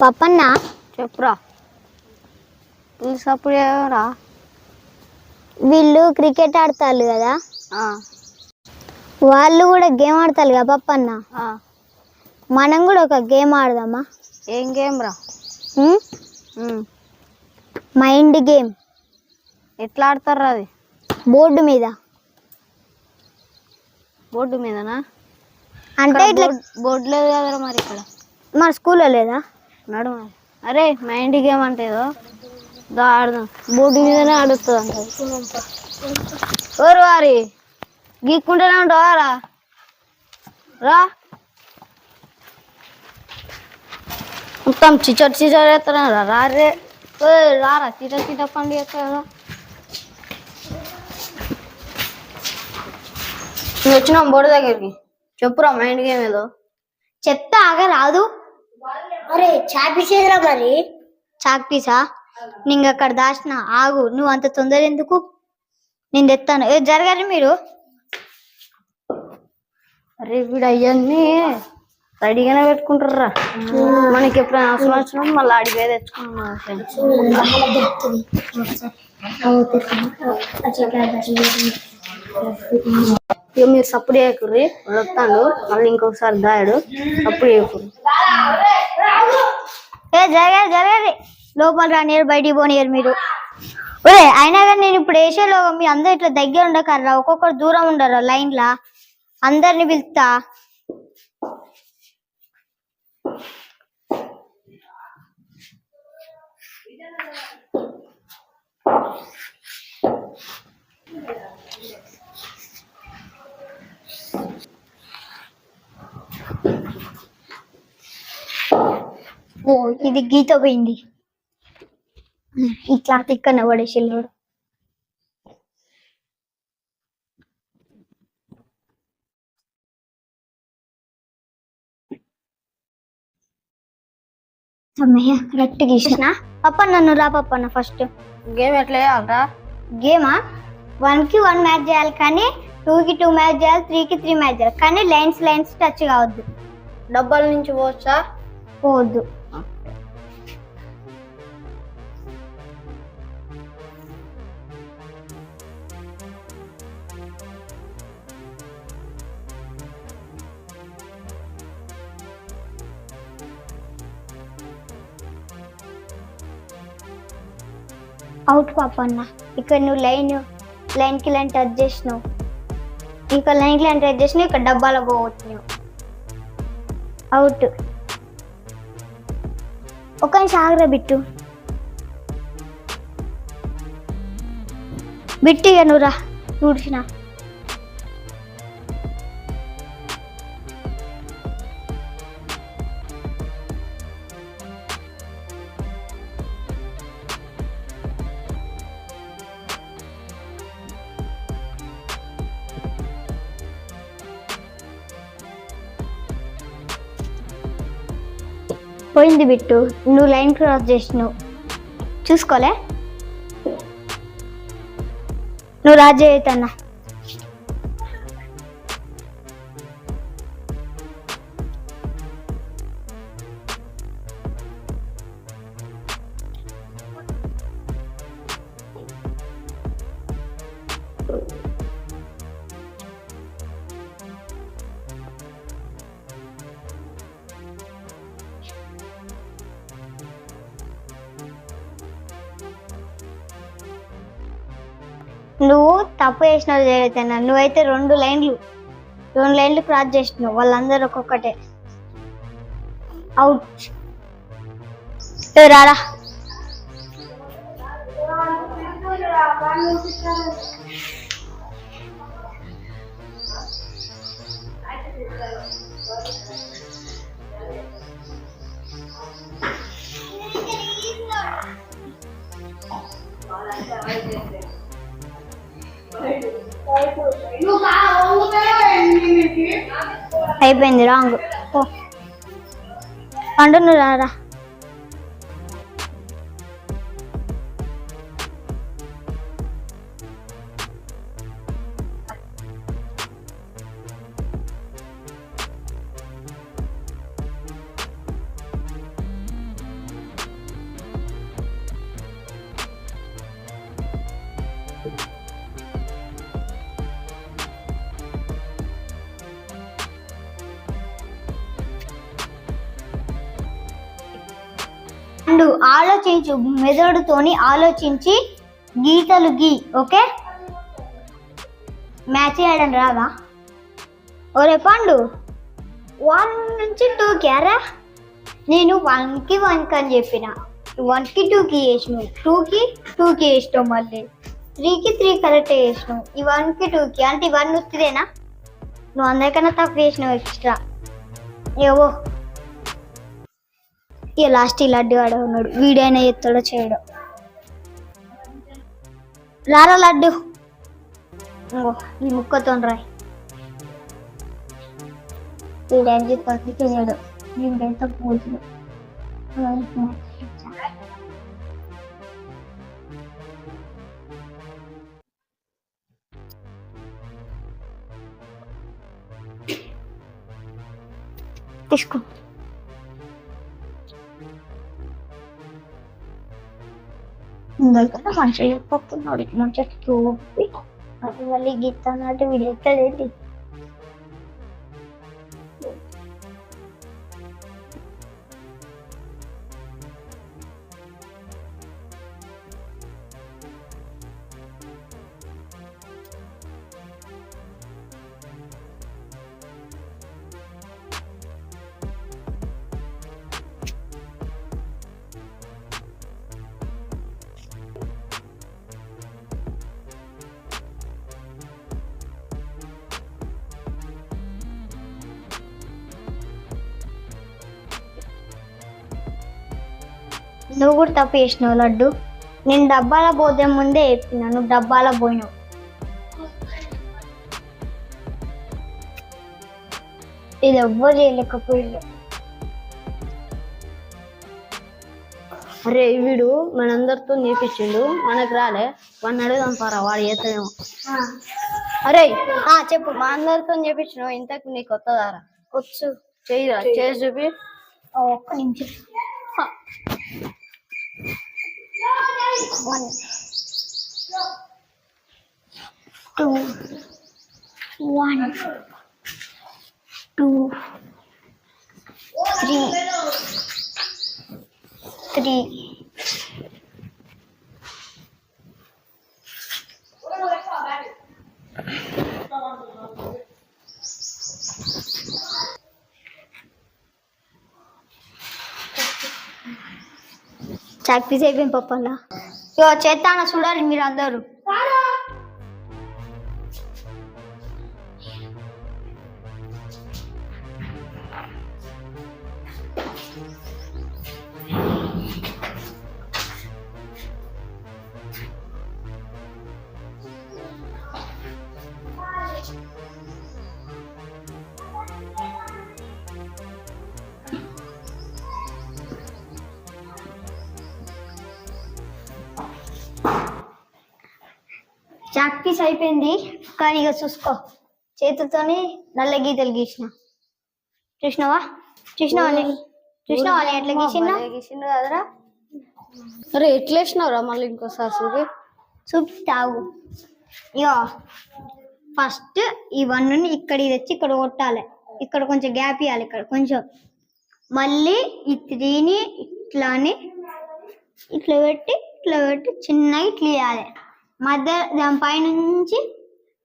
పప్పన్న చెప్పురా. పిలిచినప్పుడు రా వీళ్ళు క్రికెట్ ఆడతారు కదా? వాళ్ళు కూడా గేమ్ ఆడతారు కదా పప్పన్న? మనం కూడా ఒక గేమ్ ఆడదామా? ఏం గేమ్ రా. Mind game. ఎట్లా ఆడతారా అది? బోర్డు మీద. బోర్డు మీదనా? అంటే ఇట్లా బోర్డు లేదు కదరా మరి ఇక్కడ. మన స్కూల్లో లేదా? నడు. అరే మైండ్ గేమ్ అంటే ఏదో? దా ఆడదాం. బోర్డు మీదనే ఆడుతుంది అంట ఓరు వారి? గీక్కుంటూనే ఉంటావా రా? రా. మొత్తం చిచర్ చిచర్ ఎత్తారా రా. రే రారా చిట చిట పండు ఎత్తారా నువ్వు వచ్చినాం బోర్డు దగ్గరికి. చెప్పురా మైండ్ గేమ్ ఏదో. చెప్తా ఆగ రాదు అరే చాపిసేదిరా మరి? చాక్ పీసా? నీకు అక్కడ దాచిన ఆగు నువ్వు అంత తొందర ఎందుకు? నేను తెస్తాను ఏ జరగాలి మీరు. అరే వీడు అవన్నీ రెడీగానే పెట్టుకుంటారా మనకి ఎప్పుడైనా అవసరం వచ్చినప్పుడు మళ్ళీ పోయి తెచ్చుకున్నాం ఇక మీరు సప్పుడు చేయకుర్రి వాడు వస్తాడు మళ్ళీ ఇంకొకసారి దాయాడు సప్పుడు చేయకుర్రి. ఏ జరగాలి జరగాలి లోపల రానియరు బయటికి పోనియరు మీరు. ఒరే అయినా కానీ నేను ఇప్పుడు వేసేలో మీ అందరు ఇట్లా దగ్గర ఉండకర్రా ఒక్కొక్కరు దూరం ఉండరు లైన్ లా. అందరిని పిలుస్తా. ఓ ఇది గీత పోయింది. ఈ క్లాత్ ఇక్కడ పడేసిల్లు అమ్మయ్య కరెక్ట్ గీసిన. పప్ప నన్ను రా పప్పన్న ఫస్ట్. గేమ్ ఎట్లా వేయాలరా గేమా? వన్కి వన్ మ్యాచ్ చేయాలి కానీ టూ కి టూ మ్యాచ్ చేయాలి త్రీ కి త్రీ మ్యాచ్ చేయాలి. కానీ లైన్స్ లైన్స్ టచ్ కావద్దు. డబ్బాల నుంచి పోవచ్చా? పోవద్దు. అవుట్ పాపన్న. ఇక్కడ నువ్వు లైన్ లైన్కి లైన్ టచ్ చేసినావు. ఇక్కడ లైన్కి లైన్ టచ్ చేసినావు ఇక్కడ డబ్బాలో పోవచ్చు నువ్వు అవుట్. ఒక నిమిషం ఆగ్రా బిట్టు. బిట్టు ఇక నువ్వు రా. చూడ్చిన పోయింది బిట్టు నువ్వు లైన్ క్రాస్ చేసినావు. చూసుకోలే? నువ్వు రాజు అవుతానా నువ్వు తప్పు చేసినావు జరుగుతున్నా నువ్వైతే రెండు లైన్లు రెండు లైన్లు క్రాస్ చేసినావు. వాళ్ళందరూ ఒక్కొక్కటే. అవుట్ ఏ రారా. అయిపోయింది రాంగ్. ఓ అండు నువ్వు రారా. పండు ఆలోచించు మెదడుతోని ఆలోచించి గీతలు గీ ఓకే? మ్యాచ్ చేయడం రాదా? ఒరే పండు వన్ నుంచి టూ క్యారా నేను వన్కి వన్కి అని చెప్పిన. వన్కి టూకి వేసినావు టూకి టూకి వేసినావు మళ్ళీ. త్రీకి త్రీ కరెక్ట్ వేసినావు ఈ వన్కి టూకి అంటే ఇవన్నీ వస్తుందేనా? నువ్వు అందరికన్నా తక్కువ వేసినావు ఎక్స్ట్రా ఏవో. ఇక లాస్ట్ ఈ లడ్డు ఆడ ఉన్నాడు. వీడైనా ఎత్తులో చేయడం. రారా లడ్డు? ఇంకో ఈ ముక్కతో రాయి. వీడేం చేయడు. వీడైతే పోతుంది తీసుకో. ఇందాక మంచిగా చెప్పతున్నాడు మంచిగా చూపి మళ్ళీ గీత అన్నట్టు వీడెక్కడేంటి నువ్వు కూడా తప్పు చేసినావు లడ్డు. నేను డబ్బాల పోతే ముందే చెప్పిన నువ్వు డబ్బాల పోయినావు. ఇది ఎవ్వరు చేయలేకపోయింది అరే వీడు మనందరితో నేర్పించిండు. మనకు రాలే. వాడిని అడుగుదాం పారా వాడు చేస్తాడేమో. అరే చెప్పు. మా అందరితో చేపించిన ఇంతకు నీకు కొత్తదారా? వచ్చు. చెయ్యిరా? చేసి చూపి. ఒక్క నిమిషం. one two one two three three chalk piece అయిపోయింది పప్పల్లా సో చేస్తాను చూడాలి మీరు అందరూ చాక్ పీస్ అయిపోయింది. కానీ ఇక చూసుకో. చేతులతోని నల్ల గీతలు గీసిన. చూసినావా? చూసినావా చూసినావా ఎట్లా గీసిన గీసిండు కదరా. అరే ఎట్లా వేసినావురా మళ్ళీ ఇంకోసారి చూపి. చూపిస్తావు ఇగో ఫస్ట్ ఈ వన్ ఇక్కడికి తెచ్చి ఇక్కడ కొట్టాలి. ఇక్కడ కొంచెం గ్యాప్ ఇవ్వాలి ఇక్కడ. కొంచెం. మళ్ళీ ఈ త్రీని ఇట్లాని ఇట్లా పెట్టి ఇట్లా పెట్టి చిన్నగా ఇట్లా ఇవ్వాలి మధ్య దాని పైనుంచి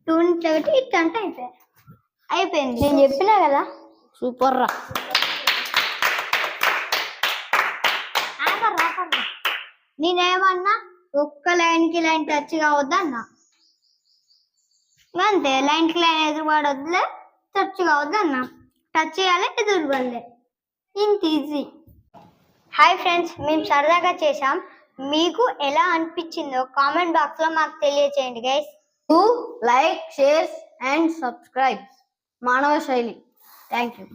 టూని ఇట్లా పెట్టి ఇట్లా అంటే అయిపోయింది అయిపోయింది. నేను చెప్పినా కదా? సూపర్ రా. నేనేమన్నా ఒక్క లైన్కి లైన్ టచ్ కావద్దన్నా? అంతే లైన్కి లైన్ ఎదురుపడొద్దులే టచ్ కావద్దన్నా? టచ్ చేయాలి ఎదురుపడలే. ఇంత ఈజీ హాయ్ ఫ్రెండ్స్ మేము సరదాగా చేసాం మీకు ఎలా అనిపించిందో కామెంట్ బాక్స్లో మాకు తెలియచేయండి guys like shares and subscribe మానవ శైలి. Thank you